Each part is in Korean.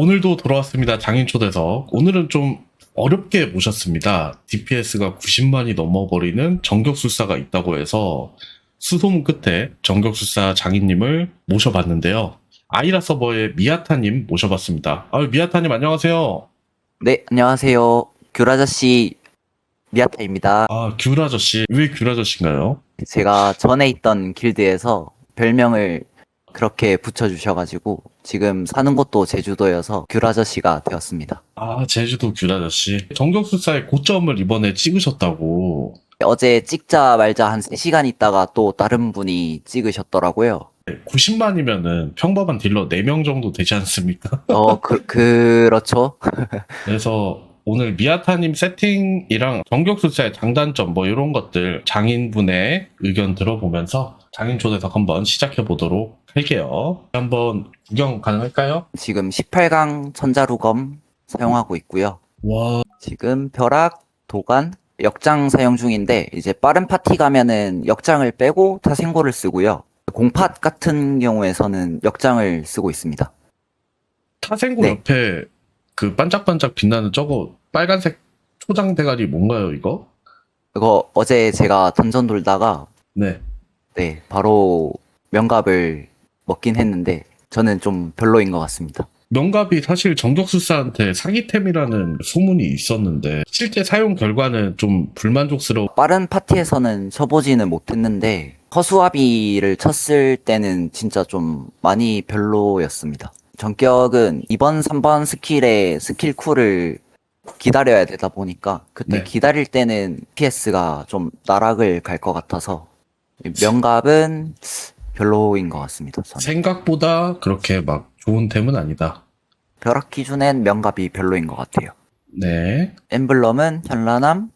오늘도 돌아왔습니다. 장인 초대석. 오늘은 좀 어렵게 모셨습니다. DPS가 90만이 넘어버리는 정격술사가 있다고 해서 수소문 끝에 정격술사 장인님을 모셔봤는데요. 아이라 서버의 미아타님 모셔봤습니다. 아, 미아타님 안녕하세요. 네, 안녕하세요. 귤아저씨 미아타입니다. 아, 귤 아저씨. 왜 귤 아저씨인가요? 제가 전에 있던 길드에서 별명을 그렇게 붙여주셔가지고 지금 사는 곳도 제주도여서 귤 아저씨가 되었습니다. 아, 제주도 귤 아저씨. 정격술사의 고점을 이번에 찍으셨다고. 어제 찍자 말자 한 3시간 있다가 또 다른 분이 찍으셨더라고요. 90만이면은 평범한 딜러 4명 정도 되지 않습니까? 어, 그, 그렇죠. 그래서 오늘 미아타님 세팅이랑 정격술사의 장단점 뭐 이런 것들 장인분의 의견 들어보면서 장인 초대석 한번 시작해 보도록 할게요. 한번 구경 가능할까요? 지금 18강 천자루검 사용하고 있고요. 와, 지금 벼락, 도간, 역장 사용 중인데 이제 빠른 파티 가면은 역장을 빼고 타생고를 쓰고요. 공팟 같은 경우에서는 역장을 쓰고 있습니다. 타생고 네. 옆에 그 반짝반짝 빛나는 저거 빨간색 초장 대가리 뭔가요 이거? 이거 어제 제가 던전 돌다가 네. 네 바로 명갑을 먹긴 했는데 저는 좀 별로인 것 같습니다. 명갑이 사실 정격술사한테 사기템이라는 소문이 있었는데 실제 사용 결과는 좀 불만족스러워. 빠른 파티에서는 쳐보지는 못했는데 허수아비를 쳤을 때는 진짜 좀 많이 별로였습니다. 전격은 2번, 3번 스킬에 스킬 쿨을 기다려야 되다 보니까 그때 네. 기다릴 때는 PS가 좀 나락을 갈 것 같아서 명갑은 별로인 것 같습니다. 저는. 생각보다 그렇게 막 좋은 템은 아니다. 벼락 기준엔 명갑이 별로인 것 같아요. 네. 엠블럼은 현란함,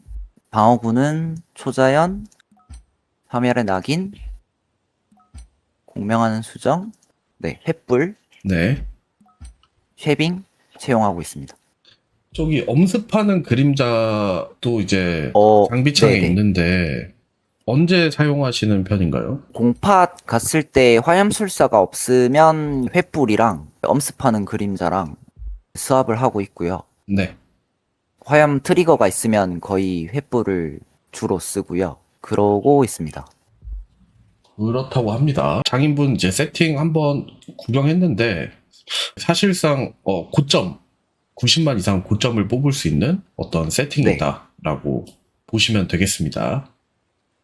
방어구는 초자연, 화멸의 낙인, 공명하는 수정, 네, 횃불, 네. 쉐빙 채용하고 있습니다. 저기 엄습하는 그림자도 이제 어, 장비창에 네네. 있는데 언제 사용하시는 편인가요? 공팟 갔을 때 화염술사가 없으면 횃불이랑 엄습하는 그림자랑 수합을 하고 있고요. 네. 화염 트리거가 있으면 거의 횃불을 주로 쓰고요. 그러고 있습니다. 그렇다고 합니다. 장인분 이제 세팅 한번 구경했는데 사실상 어, 고점 90만 이상 고점을 뽑을 수 있는 어떤 세팅이다라고 보시면 되겠습니다.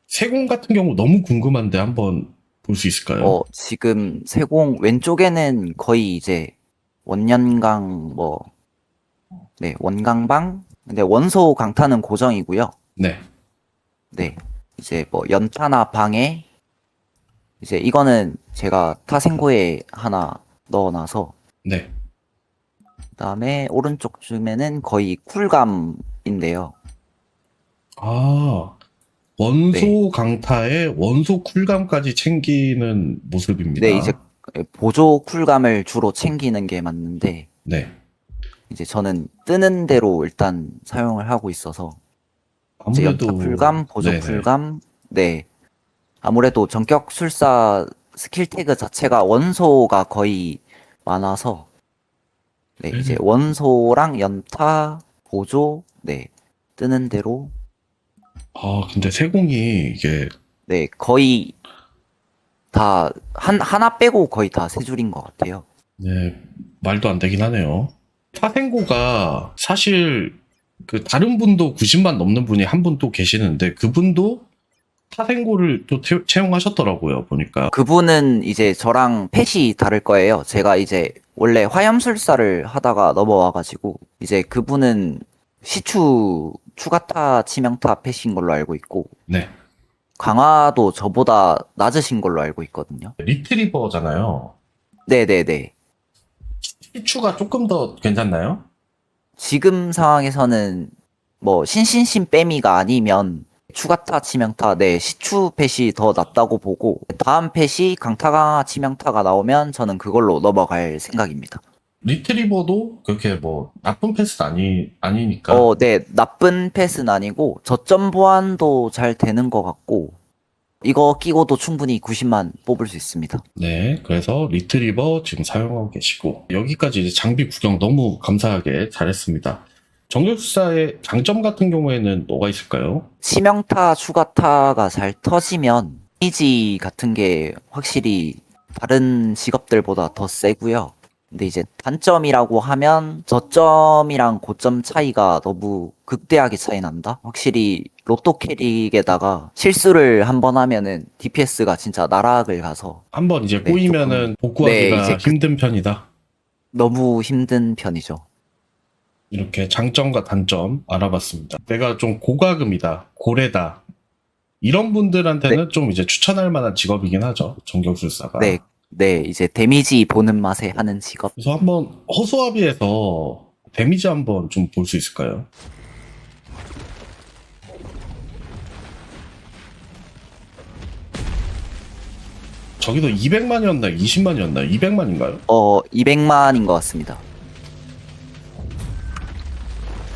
세공 같은 경우 너무 궁금한데 한번 볼 수 있을까요? 어, 지금 세공 왼쪽에는 거의 이제 원년강 뭐, 네, 원강방? 근데 원소 강타는 고정이고요. 네. 네, 이제 뭐 연타나 방해, 이제 이거는 제가 타생고에 하나 넣어놔서, 네. 그 다음에 오른쪽 쯤에는 거의 쿨감인데요. 아, 원소 네. 강타에 원소 쿨감까지 챙기는 모습입니다. 네, 이제 보조 쿨감을 주로 챙기는 게 맞는데, 네. 이제 저는 뜨는 대로 일단 사용을 하고 있어서, 아무래도 쿨감, 보조 네네. 쿨감, 네. 아무래도 전격 술사 스킬 태그 자체가 원소가 거의 많아서, 네, 네네. 이제 원소랑 연타, 보조, 네, 뜨는 대로, 아, 근데 세공이 이게 네, 거의 다, 한, 하나 빼고 거의 다 세 줄인 것 같아요. 네, 말도 안 되긴 하네요. 타생고가 사실 그 다른 분도 90만 넘는 분이 한 분 또 계시는데 그분도 타생고를 또 태- 채용하셨더라고요, 보니까. 그분은 이제 저랑 펫이 다를 거예요. 제가 이제 원래 화염술사를 하다가 넘어와가지고, 이제 그분은 시추 추가타 치명타 펫인 걸로 알고 있고, 네. 강화도 저보다 낮으신 걸로 알고 있거든요. 리트리버잖아요. 네네네. 피추가 조금 더 괜찮나요? 지금 상황에서는 뭐 신신신 빼미가 아니면 추가타 치명타, 네, 시추 펫이 더 낫다고 보고, 다음 펫이 강타 강화 치명타가 나오면 저는 그걸로 넘어갈 생각입니다. 리트리버도 그렇게 뭐 나쁜 패스는 아니, 아니니까. 어, 네, 나쁜 펫은 아니고 저점 보완도 잘 되는 것 같고 이거 끼고도 충분히 90만 뽑을 수 있습니다. 네, 그래서 리트리버 지금 사용하고 계시고 여기까지 이제 장비 구경 너무 감사하게 잘했습니다. 정렬수사의 장점 같은 경우에는 뭐가 있을까요? 치명타, 추가타가 잘 터지면 이지 같은 게 확실히 다른 직업들보다 더 세고요. 근데 이제 단점이라고 하면 저점이랑 고점 차이가 너무 극대하게 차이 난다. 확실히 로또 캐릭에다가 실수를 한 번 하면은 DPS가 진짜 나락을 가서 한번 이제 네, 꼬이면은 복구하기가 네, 이제 그- 힘든 편이다. 너무 힘든 편이죠. 이렇게 장점과 단점 알아봤습니다. 내가 좀 고가금이다, 고래다. 이런 분들한테는 좀 이제 추천할 만한 직업이긴 하죠. 정경술사가. 네, 네, 이제 데미지 보는 맛에 하는 직업. 그래서 한번 허수아비에서 데미지 한번 좀 볼 수 있을까요? 저기도 200만이었나 20만이었나 200만인가요? 어, 200만인 것 같습니다.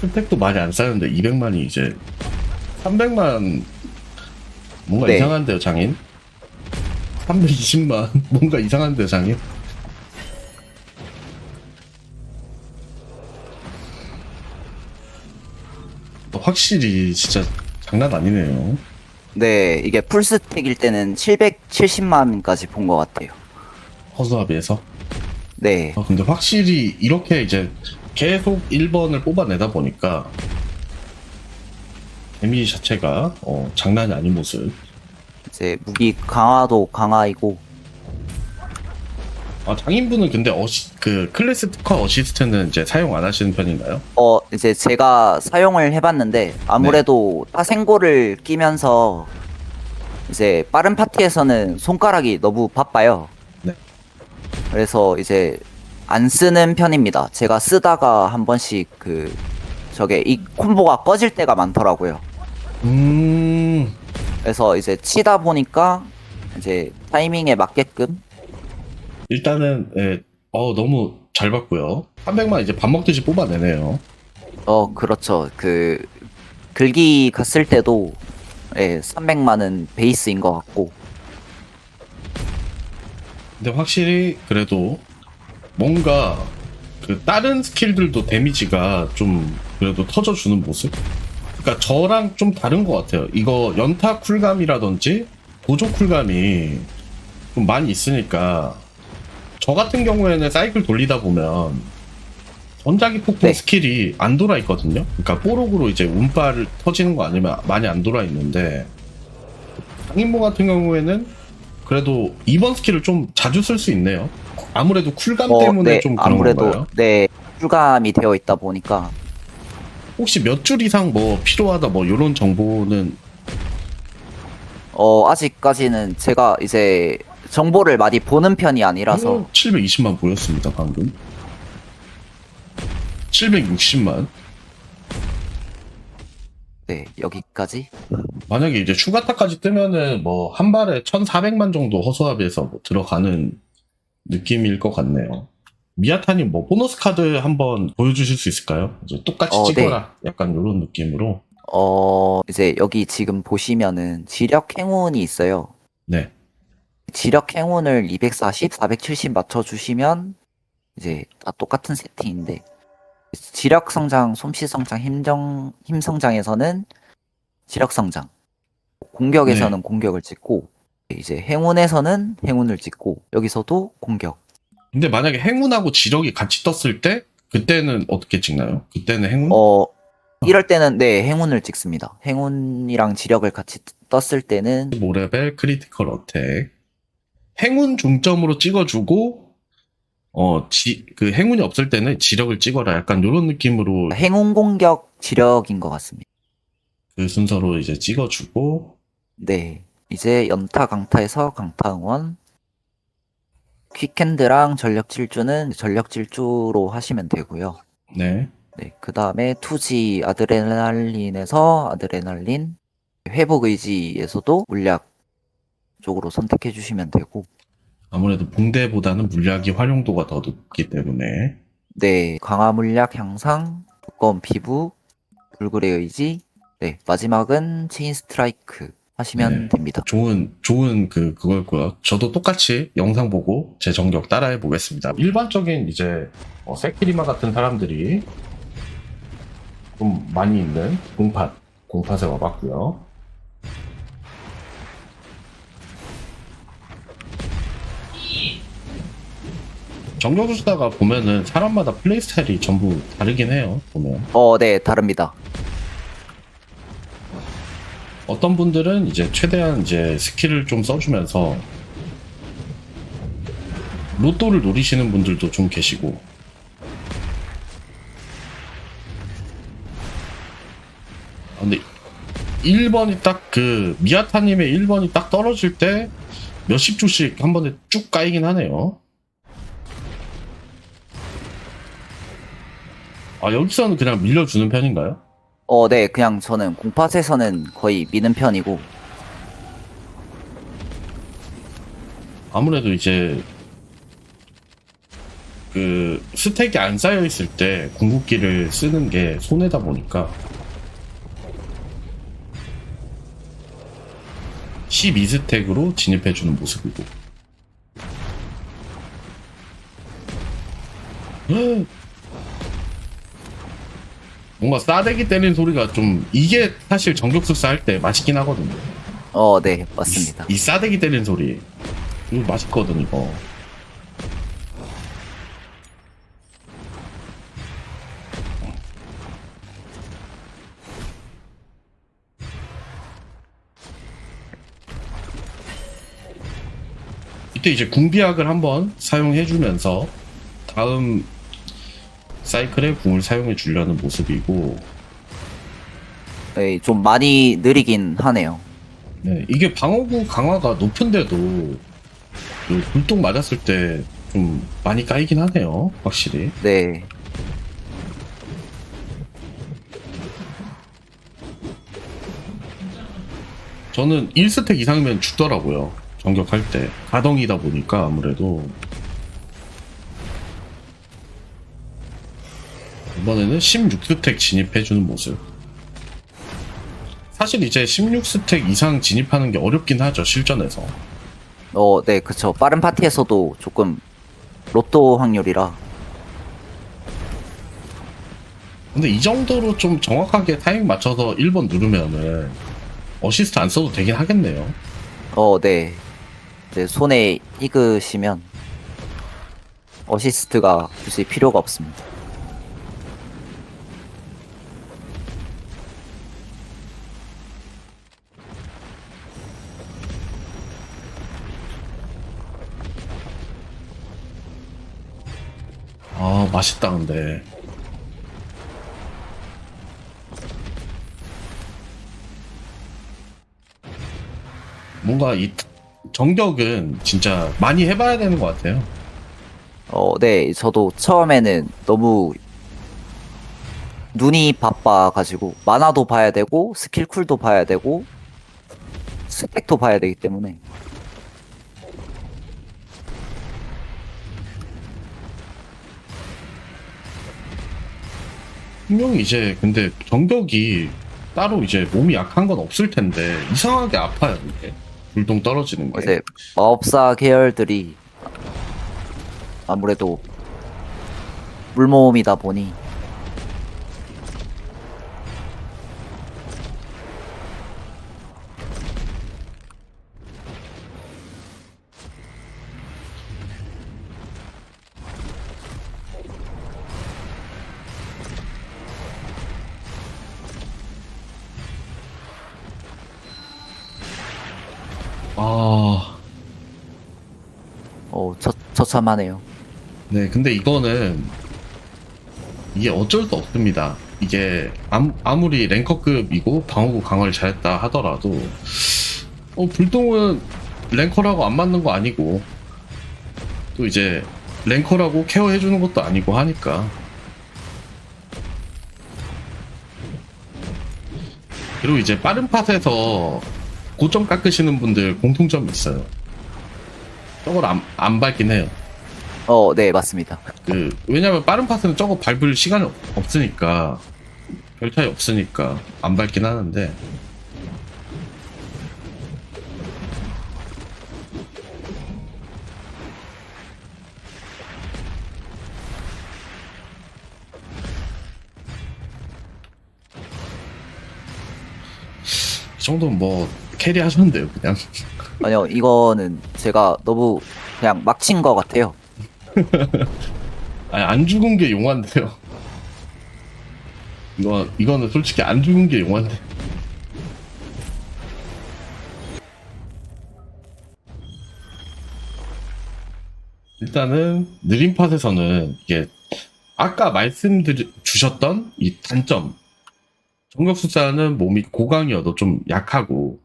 스택도 많이 안 쌓였는데 200만이 이제 300만 뭔가 네. 이상한데요 장인? 320만 뭔가 이상한데요 장인? 확실히 진짜 장난 아니네요. 네, 이게 풀스택일 때는 770만까지 본 것 같아요. 허수아비에서. 네, 아, 근데 확실히 이렇게 이제 계속 1번을 뽑아내다 보니까 데미지 자체가 어, 장난이 아닌 모습. 이제 무기 강화도 강화이고, 아, 장인분은 근데 어시, 그 클래스 특화 어시스트는 이제 사용 안 하시는 편인가요? 어, 이제 제가 사용을 해봤는데, 아무래도 타생고를 끼면서, 이제 빠른 파티에서는 손가락이 너무 바빠요. 네. 그래서 이제 안 쓰는 편입니다. 제가 쓰다가 한 번씩 그, 저게 이 콤보가 꺼질 때가 많더라고요. 음, 그래서 이제 치다 보니까 이제 타이밍에 맞게끔 일단은, 예, 어, 너무 잘 봤고요. 300만 이제 밥 먹듯이 뽑아내네요. 어 그렇죠 그 글기 갔을 때도 예 300만은 베이스인 것 같고 근데 확실히 그래도 뭔가 그 다른 스킬들도 데미지가 좀 그래도 터져주는 모습? 그러니까 저랑 좀 다른 것 같아요. 이거 연타 쿨감이라든지 보조 쿨감이 좀 많이 있으니까 저 같은 경우에는 사이클 돌리다 보면 전자기 폭풍 네. 스킬이 안 돌아 있거든요. 그러니까 뽀록으로 이제 운빨 터지는 거 아니면 많이 안 돌아 있는데 장인모 같은 경우에는 그래도 이번 스킬을 좀 자주 쓸 수 있네요. 아무래도 쿨감 어, 때문에 네, 좀 그런 아무래도 건가요? 네 출감이 되어 있다 보니까 혹시 몇 줄 이상 뭐 필요하다 뭐 이런 정보는 어 아직까지는 제가 이제 정보를 많이 보는 편이 아니라서 720만 보였습니다 방금. 760만. 네 여기까지 만약에 이제 추가타까지 뜨면은 뭐 한 발에 1,400만 정도 허수아비에서 뭐 들어가는 느낌일 것 같네요. 미아타님 뭐 보너스 카드 한번 보여주실 수 있을까요? 똑같이 어, 찍어라. 약간 이런 느낌으로. 어 이제 여기 지금 보시면은 지력 행운이 있어요. 네. 지력 행운을 240, 470 맞춰주시면 이제 다 똑같은 세팅인데 지력 성장, 솜씨 성장, 힘정, 힘 성장에서는 지력 성장, 공격에서는 네. 공격을 찍고 이제 행운에서는 행운을 찍고 여기서도 공격. 근데 만약에 행운하고 지력이 같이 떴을 때 그때는 어떻게 찍나요? 그때는 행운? 어 이럴 때는 네 행운을 찍습니다. 행운이랑 지력을 같이 떴을 때는 5레벨 크리티컬 어택. 행운 중점으로 찍어주고 어, 지, 그 행운이 없을 때는 지력을 찍어라. 약간 이런 느낌으로 행운 공격 지력인 것 같습니다. 그 순서로 이제 찍어주고 네. 이제 연타 강타에서 강타 응원. 퀵핸드랑 전력 질주는 전력 질주로 하시면 되고요. 네. 네. 그 다음에 투지 아드레날린에서 아드레날린. 회복 의지에서도 물약 쪽으로 선택해 주시면 되고. 아무래도 붕대보다는 물약이 활용도가 더 높기 때문에 네. 강화 물약 향상, 두꺼운 피부, 불굴의 의지. 네. 마지막은 체인 스트라이크 하시면 네. 됩니다. 좋은 좋은 그 그거였고요. 저도 똑같이 영상 보고 제 정격 따라해 보겠습니다. 일반적인 이제 어, 세키리마 같은 사람들이 좀 많이 있는 공팟 공팟에 와봤고요. 정격을 쓰다가 보면은 사람마다 플레이 스타일이 전부 다르긴 해요. 보면 어, 네, 다릅니다. 어떤 분들은 이제 최대한 이제 스킬을 좀 써주면서 로또를 노리시는 분들도 좀 계시고 아, 근데 1번이 딱 그 미아타님의 1번이 딱 떨어질 때 몇십 조씩 한 번에 쭉 까이긴 하네요. 아 여기서는 그냥 밀려주는 편인가요? 어, 네, 그냥 저는 공팟에서는 거의 미는 편이고, 아무래도 이제 그 스택이 안 쌓여 있을 때 궁극기를 쓰는 게 손해다 보니까 12스택으로 진입해주는 모습이고 헉! 뭔가 싸대기 때리는 소리가 좀 이게 사실 정격수사 할 때 맛있긴 하거든요. 어, 네, 맞습니다. 이, 이 싸대기 때리는 소리. 이거 맛있거든 이거. 이때 이제 궁비약을 한번 사용해주면서 다음 사이클에 궁을 사용해 주려는 모습이고 네, 좀 많이 느리긴 하네요. 네, 이게 방어구 강화가 높은데도 그 불똥 맞았을 때 좀 많이 까이긴 하네요, 확실히. 네, 저는 1스택 이상이면 죽더라고요, 정격할 때. 가덩이다 보니까 아무래도. 이번에는 16스택 진입해주는 모습. 사실 이제 16스택 이상 진입하는 게 어렵긴 하죠, 실전에서. 어, 네, 그쵸. 빠른 파티에서도 조금 로또 확률이라, 근데 이 정도로 좀 정확하게 타이밍 맞춰서 1번 누르면은 어시스트 안 써도 되긴 하겠네요. 어, 네. 이제 손에 익으시면 어시스트가 굳이 필요가 없습니다. 맛있다, 근데. 뭔가 이 정격은 진짜 많이 해봐야 되는 것 같아요. 어, 네, 저도 처음에는 너무 눈이 바빠가지고 만화도 봐야 되고 스킬 쿨도 봐야 되고 스택도 봐야 되기 때문에 분명히 이제 근데 정격이 따로 이제 몸이 약한 건 없을 텐데 이상하게 아파요, 이게. 불똥 떨어지는 게. 이제 마법사 계열들이 아무래도 물몸이다 보니 처, 처참하네요. 네, 근데 이거는 이게 어쩔 수 없습니다. 이게 암, 아무 리 랭커급이고 방어구 강화를 잘했다 하더라도 어, 불똥은 랭커라고 안 맞는 거 아니고 또 이제 랭커라고 케어해주는 것도 아니고 하니까 그리고 이제 빠른 팟에서 고점 깎으시는 분들 공통점이 있어요. 저걸 안, 안 밟긴 해요. 어, 네, 맞습니다. 그 왜냐면 빠른 파스는 저거 밟을 시간이 없- 없으니까 별 차이 없으니까 안 밟긴 하는데 이 정도면 뭐 캐리 하셨는데요 그냥 아니요, 이거는 제가 너무 그냥 막친 것 같아요. 아니, 안 죽은 게 용한데요. 이거, 이거는 솔직히 안 죽은 게 용한데. 일단은 느린 팟에서는 이게 아까 말씀드리 주셨던 이 단점 정격수자는 몸이 고강이어도 좀 약하고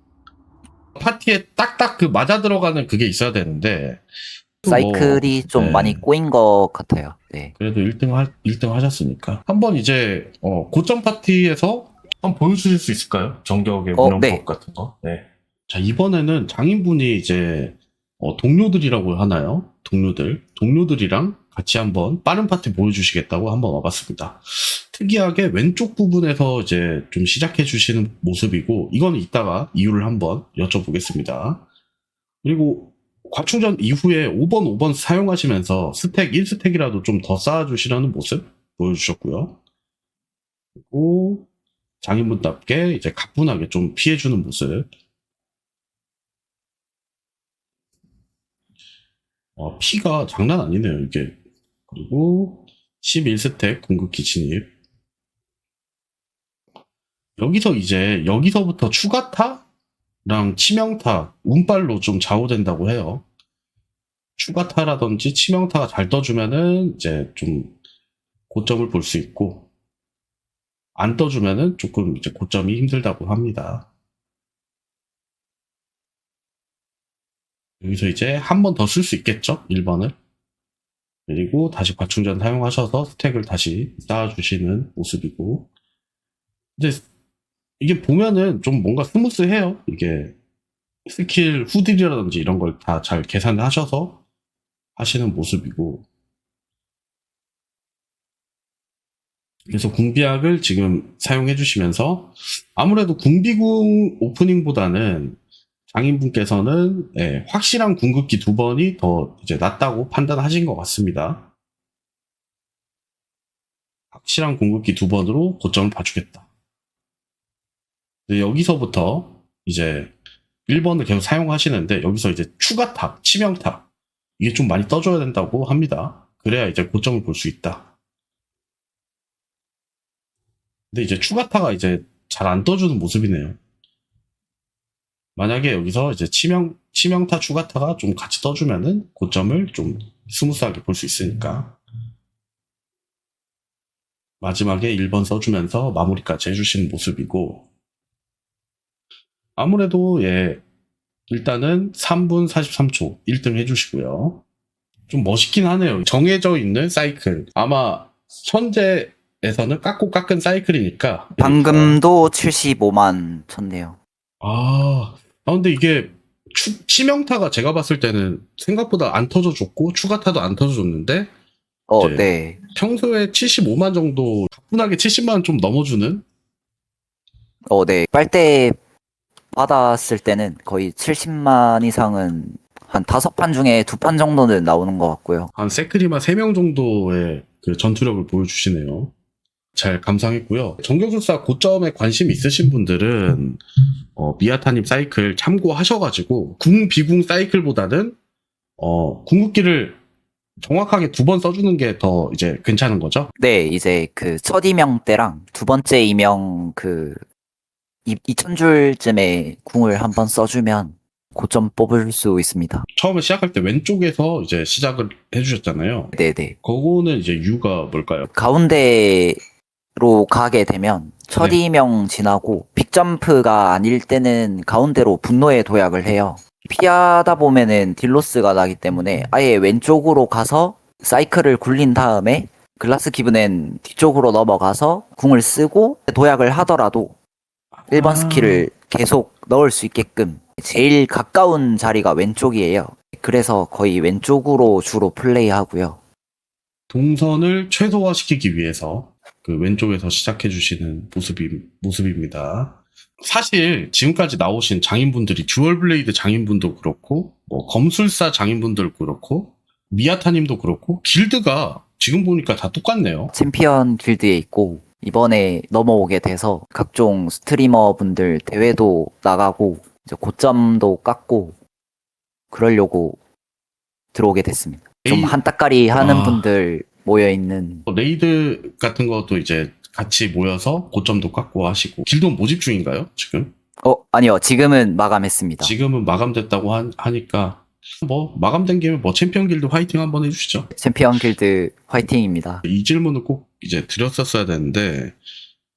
파티에 딱딱 그 맞아 들어가는 그게 있어야 되는데 뭐, 사이클이 좀 네. 많이 꼬인 것 같아요. 네. 그래도 1등 하, 1등 하셨으니까 한번 이제 어, 고점 파티에서 한번 보여주실 수 있을까요? 정격의 어, 운영법 네. 같은 거. 네. 자 이번에는 장인분이 이제 어, 동료들이라고 하나요? 동료들 동료들이랑 같이 한번 빠른 파티 보여주시겠다고 한번 와봤습니다. 특이하게 왼쪽 부분에서 이제 좀 시작해 주시는 모습이고 이거는 이따가 이유를 한번 여쭤보겠습니다. 그리고 과충전 이후에 5번, 5번 사용하시면서 스택 1스택이라도 좀 더 쌓아주시라는 모습 보여주셨고요. 그리고 장인분답게 이제 가뿐하게 좀 피해주는 모습. 어, 피가 장난 아니네요, 이게. 그리고 11스택 궁극기 진입. 여기서 이제, 여기서부터 추가타 랑 치명타, 운빨로 좀 좌우된다고 해요. 추가타라든지 치명타가 잘 떠주면은 이제 좀 고점을 볼 수 있고, 안 떠주면은 조금 이제 고점이 힘들다고 합니다. 여기서 이제 한 번 더 쓸 수 있겠죠? 1번을. 그리고 다시 과충전 사용하셔서 스택을 다시 쌓아주시는 모습이고. 근데 이게 보면은 좀 뭔가 스무스해요. 이게 스킬 후딜이라든지 이런 걸 다 잘 계산하셔서 하시는 모습이고. 그래서 궁비약을 지금 사용해 주시면서 아무래도 궁비궁 오프닝보다는 장인분께서는 예, 확실한 궁극기 두 번이 더 이제 낫다고 판단하신 것 같습니다. 확실한 궁극기 두 번으로 고점을 봐주겠다. 여기서부터 이제 1번을 계속 사용하시는데 여기서 이제 추가탑, 치명탑 이게 좀 많이 떠줘야 된다고 합니다. 그래야 이제 고점을 볼 수 있다. 근데 이제 추가타가 이제 잘 안 떠주는 모습이네요. 만약에 여기서 이제 치명, 치명타 추가타가 좀 같이 떠주면은 고점을 좀 스무스하게 볼 수 있으니까. 마지막에 1번 써주면서 마무리까지 해주시는 모습이고. 아무래도 예, 일단은 3분 43초 1등 해주시고요. 좀 멋있긴 하네요. 정해져 있는 사이클. 아마 현재에서는 깎고 깎은 사이클이니까. 방금도 75만 쳤네요. 아, 아 근데 이게 추- 치명타가 제가 봤을 때는 생각보다 안 터져줬고 추가타도 안 터져줬는데 어, 네. 평소에 75만 정도 가뿐하게 70만 좀 넘어주는 어, 네. 빨대 받았을 때는 거의 70만 이상은 한 다섯 판 중에 두 판 정도는 나오는 것 같고요. 한 세크리마 3명 정도의 그 전투력을 보여주시네요. 잘 감상했고요. 정경술사 고점에 관심 있으신 분들은 어, 미아타님 사이클 참고하셔가지고 궁 비궁 사이클보다는 어, 궁극기를 정확하게 두 번 써주는 게 더 이제 괜찮은 거죠. 네, 이제 그 첫 이명 때랑 두 번째 이명 그 2000줄쯤에 궁을 한번 써주면 고점 뽑을 수 있습니다. 처음에 시작할 때 왼쪽에서 이제 시작을 해주셨잖아요. 네네. 그거는 이제 이유가 뭘까요? 가운데로 가게 되면 첫 네. 이명 지나고 빅점프가 아닐 때는 가운데로 분노의 도약을 해요. 피하다 보면은 딜로스가 나기 때문에 아예 왼쪽으로 가서 사이클을 굴린 다음에 글라스 기브는 뒤쪽으로 넘어가서 궁을 쓰고 도약을 하더라도 1번 아. 스킬을 계속 넣을 수 있게끔 제일 가까운 자리가 왼쪽이에요. 그래서 거의 왼쪽으로 주로 플레이하고요. 동선을 최소화시키기 위해서 그 왼쪽에서 시작해 주시는 모습이, 모습입니다. 사실 지금까지 나오신 장인분들이 듀얼 블레이드 장인분도 그렇고 뭐 검술사 장인분들 그렇고 미아타님도 그렇고 길드가 지금 보니까 다 똑같네요. 챔피언 길드에 있고 이번에 넘어오게 돼서 각종 스트리머 분들 대회도 나가고 이제 고점도 깎고 그러려고 들어오게 됐습니다. 좀 한따까리 하는 아. 분들 모여 있는 뭐 레이드 같은 것도 이제 같이 모여서 고점도 깎고 하시고 길드 모집 중인가요? 지금? 어 아니요 지금은 마감했습니다. 지금은 마감됐다고 한- 하니까 뭐 마감된 김에 뭐 챔피언 길드 화이팅 한번 해주시죠. 챔피언 길드 화이팅입니다. 이 질문을 꼭 이제 드렸었어야 되는데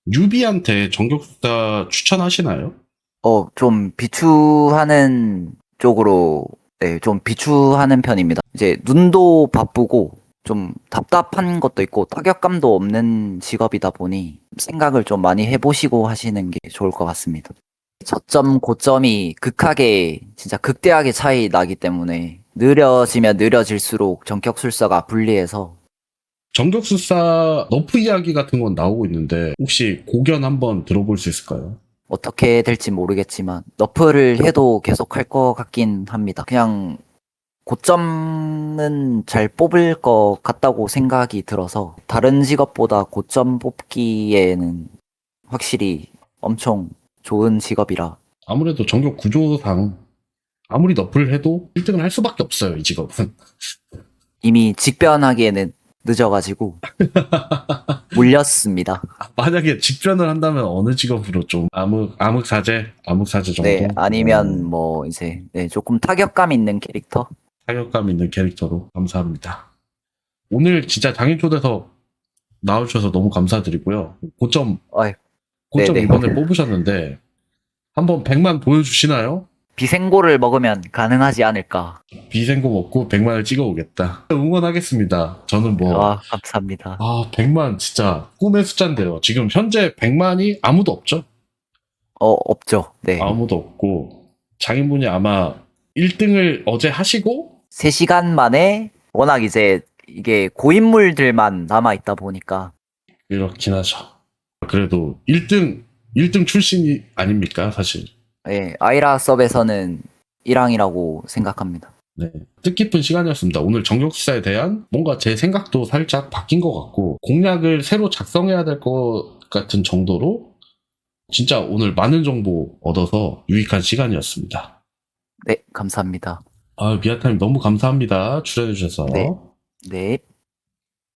뉴비한테 정격수사 추천하시나요? 어 좀 비추하는 쪽으로 네, 좀 비추하는 편입니다. 이제 눈도 바쁘고 좀 답답한 것도 있고 타격감도 없는 직업이다 보니 생각을 좀 많이 해보시고 하시는 게 좋을 것 같습니다. 저점 고점이 극하게 진짜 극대하게 차이 나기 때문에 느려지면 느려질수록 전격 술사가 불리해서 정격수사 너프 이야기 같은 건 나오고 있는데 혹시 고견 한번 들어볼 수 있을까요? 어떻게 될지 모르겠지만 너프를 해도 계속 할 것 같긴 합니다. 그냥 고점은 잘 뽑을 것 같다고 생각이 들어서 다른 직업보다 고점 뽑기에는 확실히 엄청 좋은 직업이라 아무래도 정격 구조상 아무리 너프를 해도 1등을 할 수밖에 없어요 이 직업은 이미 직변하기에는 늦어가지고 물렸습니다. 만약에 직변을 한다면 어느 직업으로 좀 암흑 암흑 사제 암흑 사제 정도 네, 아니면 음, 뭐 이제 네, 조금 타격감 있는 캐릭터 타격감 있는 캐릭터로 감사합니다. 오늘 진짜 장인 초대서 나와주셔서 너무 감사드리고요. 고점 어이, 고점 네네. 이번에 뽑으셨는데 한번 100만 보여주시나요? 비생고를 먹으면 가능하지 않을까. 비생고 먹고 100만을 찍어오겠다. 응원하겠습니다. 저는 뭐 아, 감사합니다. 아, 100만 진짜 꿈의 숫자인데요. 지금 현재 100만이 아무도 없죠? 어, 없죠. 네. 아무도 없고 장인분이 아마 1등을 어제 하시고 3시간 만에 워낙 이제 이게 고인물들만 남아 있다 보니까 이렇긴 하죠. 그래도 1등 1등 출신이 아닙니까, 사실. 예, 아이라 서브에서는 1항이라고 생각합니다. 네. 뜻깊은 시간이었습니다. 오늘 정격수사에 대한 뭔가 제 생각도 살짝 바뀐 것 같고 공략을 새로 작성해야 될 것 같은 정도로 진짜 오늘 많은 정보 얻어서 유익한 시간이었습니다. 네, 감사합니다. 아, 미아타님 너무 감사합니다. 출연해주셔서. 네. 네.